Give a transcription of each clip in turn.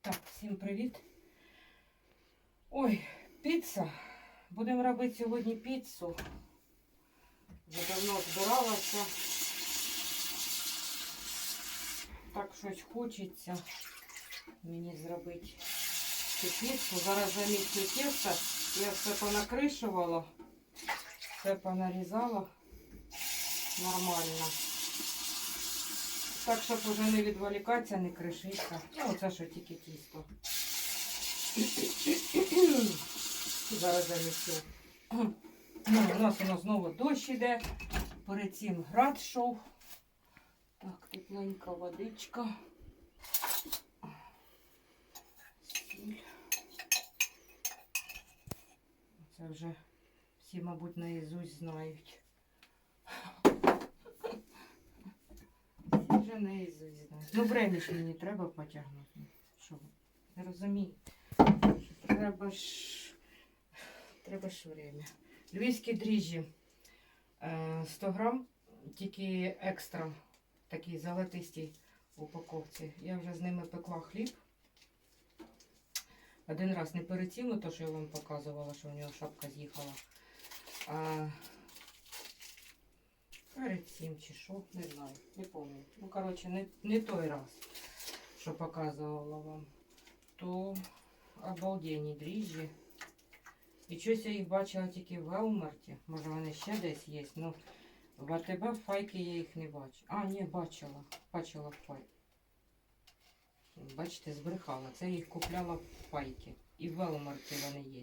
Так, всім привіт. Ой, піца. Будемо робити сьогодні піцу. Вже давно збиралася. Так щось хочеться мені зробити цю піцу. Зараз замісю тісто. Я все понакришувала, все понарізала нормально. Так, щоб уже не відволікатися, не кришитися. Ну, оце що тільки тісто. Зараз замісю. Ну, у нас воно знову дощ іде. Перед цим град йшов. Так, тепленька водичка. Сіль. Це вже всі, мабуть, наїзусь знають. Наїзусь знають. Ну, время ж мені треба потягнути. Що? Не розумію. Треба ж. Треба ж время. Львівські дріжджі. Е, 100 грам, тільки екстра, такий золотистій упаковці. Я вже з ними пекла хліб. Один раз не перед то, що я вам показувала, що у нього шапка з'їхала. Перед цим чи що, не знаю, не пам'ятаю. Ну, коротше, не, не той раз, що показувала вам. То обалденні дріжджі. І щось я їх бачила тільки в Велмарті. Може вони ще десь є. Ну, в АТБ файки я їх не бачу. А, ні, бачила. Бачила файки. Бачите, збрехала. Це їх купляла в файки. І в Велмарті вони є.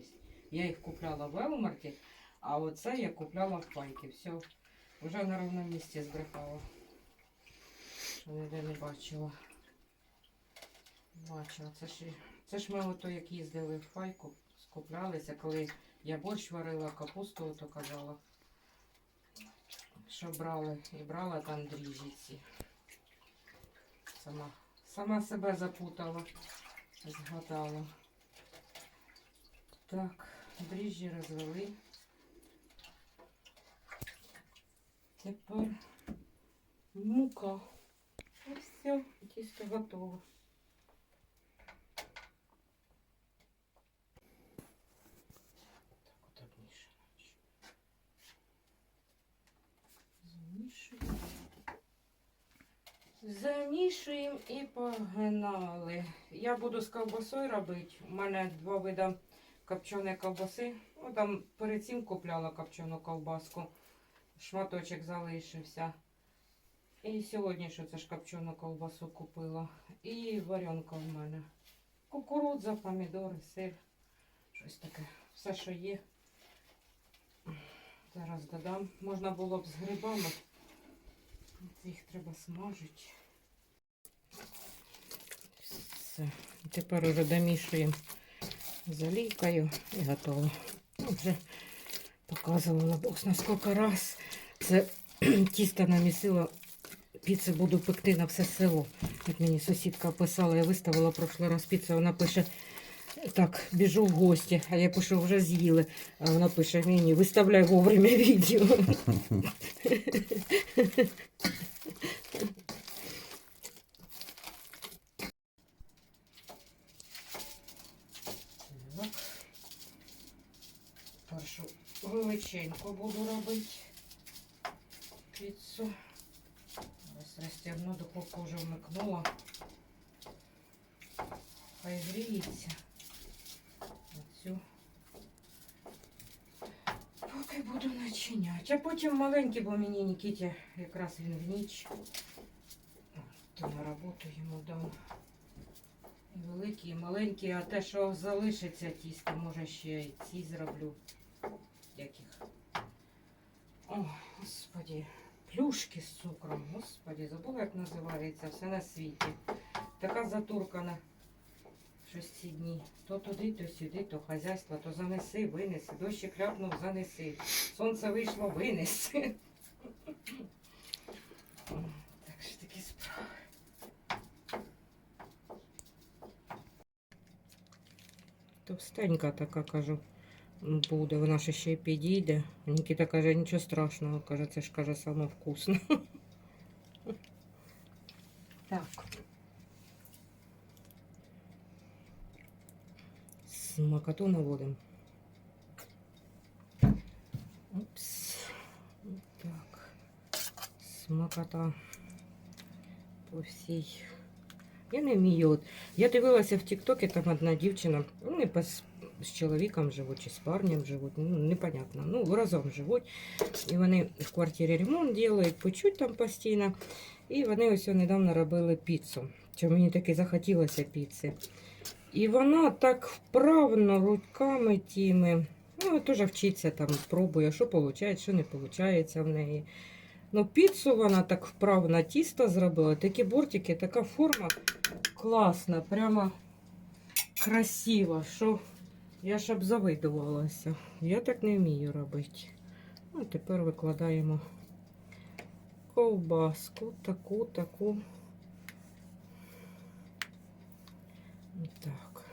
Я їх купляла в Велмарті, а оце я купляла в файки. Все. Вже на ровному місці збрехала. Ніде не бачила. Бачила. Це ж, це ж ми ото як їздили в файку, скуплялися, коли я борщ варила, капусту ото казала. Що брали? І брала там дріжджі. Сама, сама себе запутала, згадала. Так, дріжджі розвели. Тепер мука. І все, тісто готово. Так, отак. Замішуємо. Замішуємо і погнали. Я буду з ковбасою робити. У мене два види копченої ковбаси. Ну, там перед цим купляла копчену ковбаску. Шматочок залишився. І сьогодні що це ж копчену ковбасу купила. І варенка в мене. Кукурудза, помідори, сир. Щось таке. Все, що є. Зараз додам. Можна було б з грибами. Їх треба смажити. Все. Тепер уже домішуємо з олійкою і готово. Вже показувала бог на скільки раз. Це тісто намісила. Піци буду пекти на все село. Як мені сусідка писала, я виставила прошлий раз піцу, вона пише. Так, біжу в гості, а я пишу, вже з'їли. А вона пише мені, виставляй вовремя відео. Першу величеньку буду робити піцу. Ось розтягну, духовку вже вмикнула. Хай гріється. Оцю. Поки буду начиняти. А потім маленький, бо мені Нікіті якраз він в ніч. То на роботу йому дам. І великий, і маленький, а те, що залишиться тісто, може ще й ці зроблю. Яких. Ой, господі. Плюшки з цукром. Господі, забула, як називається все на світі. Така затуркана. Щось ці дні. То туди, то сюди, то хазяйство, то занеси, винеси. Дощик ляпнув, занеси. Сонце вийшло, винеси. Так що такі справи. Товстенька така, кажу, буде. Вона ще ще підійде. Нікіта каже, нічого страшного, каже, це ж каже саме вкусно. Так. смакоту наводимо. Упс. Так. Смакота по всій. Я не вмію. Я дивилася в Тіктокі, там одна дівчина, вони з, з чоловіком живуть чи з парнем живуть, ну, непонятно. Ну, разом живуть. І вони в квартирі ремонт роблять, почуть там постійно. І вони ось недавно робили піцу. Що мені таки захотілося піци. І вона так вправно руками тими. Ну, теж вчиться там, пробує, що виходить, що не виходить в неї. Ну, піцу вона так вправно тісто зробила. Такі бортики, така форма класна, прямо красива, що я ж обзавидувалася. Я так не вмію робити. Ну, тепер викладаємо ковбаску, таку, таку. Так.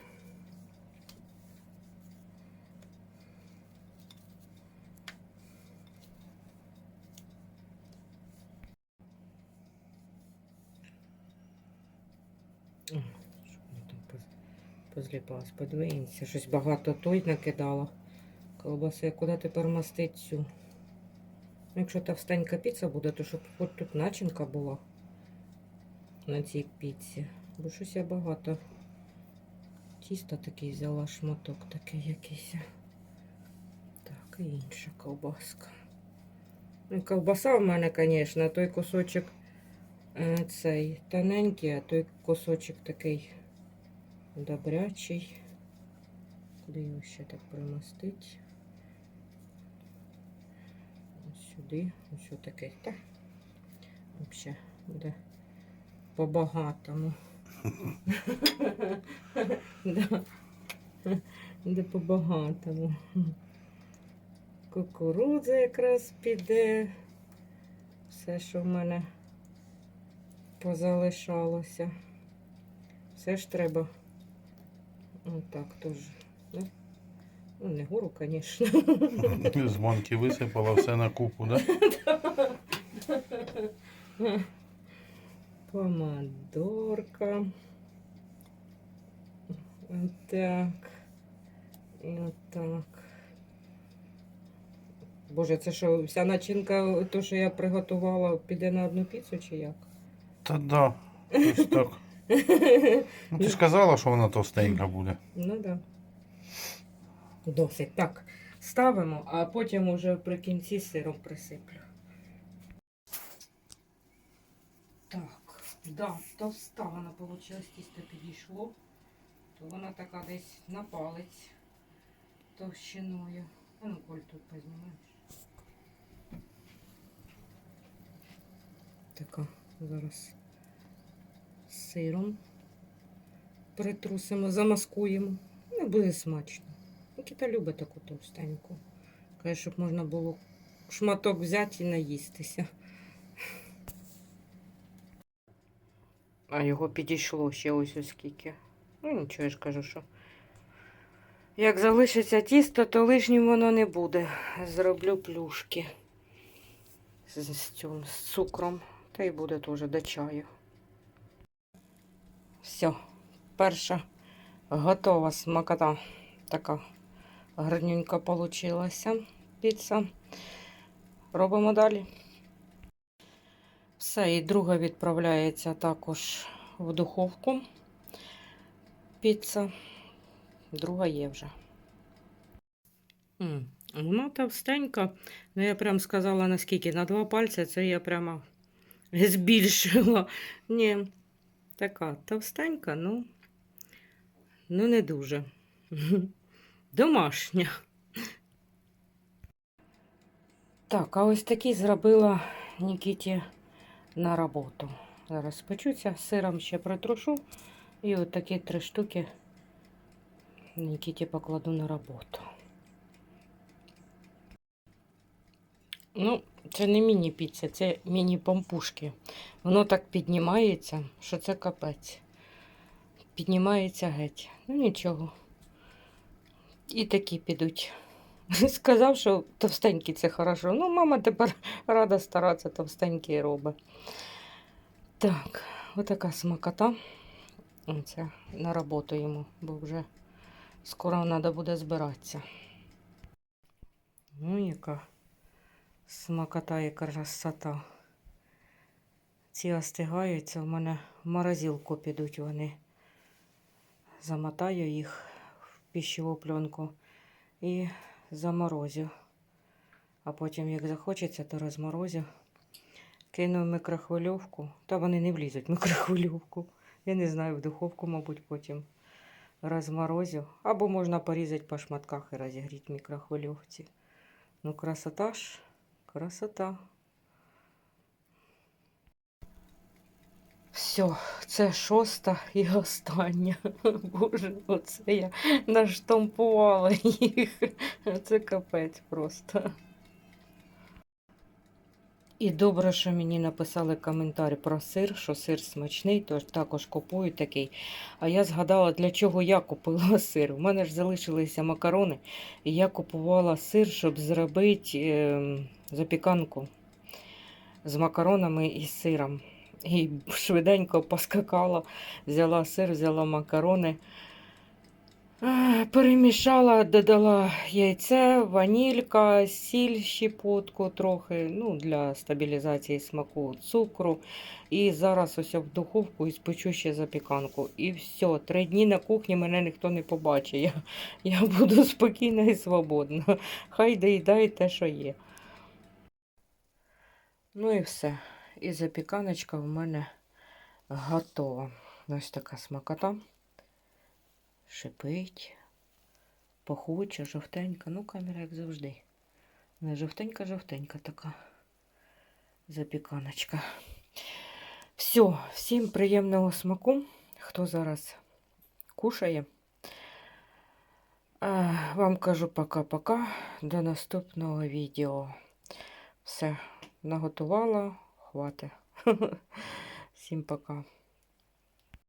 Щоб там поз- позліпалось, подвинься. Щось багато той накидала. Колбаси, куди тепер мастить цю? Ну, Якщо товстенька піца буде, то щоб хоч тут начинка була на цій піці. Бо щось я багато. Тісто такий взяла, шматок такий якийсь. Так, і інша ковбаска. Ну, і ковбаса в мене, звісно, той кусочок е, цей тоненький, а той кусочок такий добрячий. Куди його ще так примостить? Ось сюди, ось такий. Та взагалі буде по-багатому. Буде по-багатому. Кукурудза якраз піде. Все, що в мене позалишалося. Все ж треба. Отак теж. Да? Ну, не гору, звісно. З банки висипала все на купу, да? Помадорка. Так. І отак. Боже, це що, вся начинка, то, що я приготувала, піде на одну піцу чи як? Та да. Ось так. Ну ти ж казала, що вона товстенька буде. Ну так. Да. Досить. Так, ставимо, а потім уже при кінці сиром присиплю. Так, да, товста вона вийшла, тісто підійшло. То вона така десь на палець товщиною. А ну, Коль, тут познімаєш. Така зараз сиром притрусимо, замаскуємо. Ну, буде смачно. Нікіта любить таку товстеньку. Каже, щоб можна було шматок взяти і наїстися. А його підійшло ще ось оскільки. Ну, нічого, я ж кажу, що. Як залишиться тісто, то лишнім воно не буде. Зроблю плюшки з, з, цим, з цукром. Та й буде теж до чаю. Все, перша готова смакота. Така гарненька получилася піца. Робимо далі. Все, і друга відправляється також в духовку. Піца. Друга є вже. Вона товстенька. Ну, я прям сказала, наскільки на два пальці, це я прямо збільшила. Ні, така товстенька, ну, ну не дуже. Домашня. Так, а ось такі зробила Нікіті на роботу. Зараз печуться, сиром ще притрушу. І от такі три штуки Нікіті покладу на роботу. Ну, це не міні-піца, це міні-пампушки. Воно так піднімається, що це капець. Піднімається геть. Ну нічого. І такі підуть. Сказав, що товстенькі це хорошо. Ну, мама тепер рада старатися, товстенькі робить. Так, отака смакота. Оце на роботу йому, бо вже Скоро треба буде збиратися. Ну, яка смакота і красота. Ці остигаються, в мене в морозилку підуть вони. Замотаю їх в пищеву пленку і заморозю. А потім, як захочеться, то розморозю. Кину в микрохвильовку. Та вони не влізуть в микрохвильовку. Я не знаю, в духовку, мабуть, потім розморозю. Або можна порізати по шматках і розігріти в мікрохвильовці. Ну, красота ж, красота. Все, це шоста і остання. Боже, оце я наштампувала їх. Це капець просто. І добре, що мені написали коментар про сир, що сир смачний, тож також купую такий. А я згадала, для чого я купила сир. У мене ж залишилися макарони, і я купувала сир, щоб зробити е, запіканку з макаронами і сиром. І швиденько поскакала, взяла сир, взяла макарони. Е, Перемішала, додала яйце, ванілька, сіль, щепотку трохи, ну, для стабілізації смаку, цукру. І зараз ось в духовку і спечу ще запіканку. І все, три дні на кухні мене ніхто не побачить. Я, я буду спокійна і свободна. Хай доїдає те, що є. Ну і все. І запіканочка в мене готова. Ось така смакота. Шипить, пахуча, жовтенька. Ну, камера, як завжди. Не жовтенька-жовтенька така запіканочка. Все, всім приємного смаку, хто зараз кушає. Вам кажу пока-пока. До наступного відео. Все, наготувала, хватить. Всім пока.